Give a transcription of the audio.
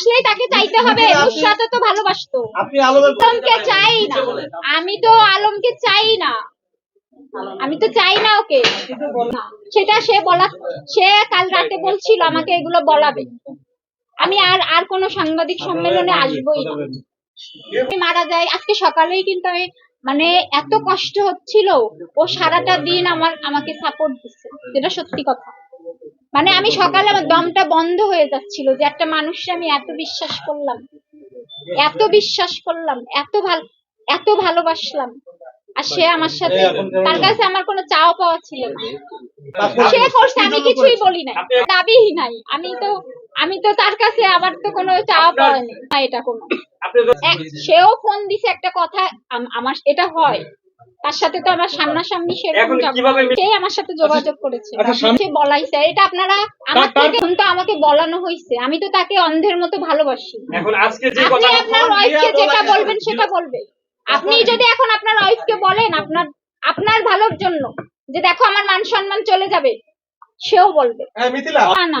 ভালোবাসলেই তাকে চাইতে হবে। নুসরাতও তো ভালোবাসতো। আপনি আলমকে চাই না। আমি তো আলমকে চাই না। আমি তো চাই না ওকে। সেটা সে বলা সে কাল রাতে বলছিল আমাকে এগুলো বলাবে। আমি আর আর কোনো সাংবাদিক সম্মেলনে আসবোই না। মারা যায় আজকে সকালেই কিন্তু আমি মানে এত কষ্ট হচ্ছিল। ও সারাটা দিন আমার আমাকে সাপোর্ট দিচ্ছে। যেটা সত্যি কথা। মানে আমি সকালে আমার দমটা বন্ধ হয়ে যাচ্ছিল যে একটা মানুষকে আমি এত বিশ্বাস করলাম। এত বিশ্বাস করলাম এত ভালো এত ভালোবাসলাম। আর সে আমার সাথে তার কাছে আমার কোনো চাও পাওয়া ছিল না। সে করছে আমি কিছুই বলি নাই। দাবি নাই। আমি তো আমি তো তার কাছে আবার তো কোনো চাওয়া পাওয়া নেই। এটা কোনো। সেও ফোন দিছে একটা কথা আম- আমার এটা হয়। তার সাথে তো আমার সামনাসামনি সেরকম সেই আমার সাথে যোগাযোগ করেছে। আচ্ছা, সে বলাইছে এটা আপনারা আমার থেকে তো আমাকে বলানো হয়েছে আমি তো তাকে অন্ধের মতো ভালোবাসি। এখন আজকে যে আপনি আপনার ওয়াইফকে যেটা বলবেন সেটা বলবে। আপনি যদি এখন আপনার ওয়াইফকে বলেন আপনার আপনার ভালোর জন্য যে দেখো আমার মান সম্মান চলে যাবে সেও বলবে। হ্যাঁ না না।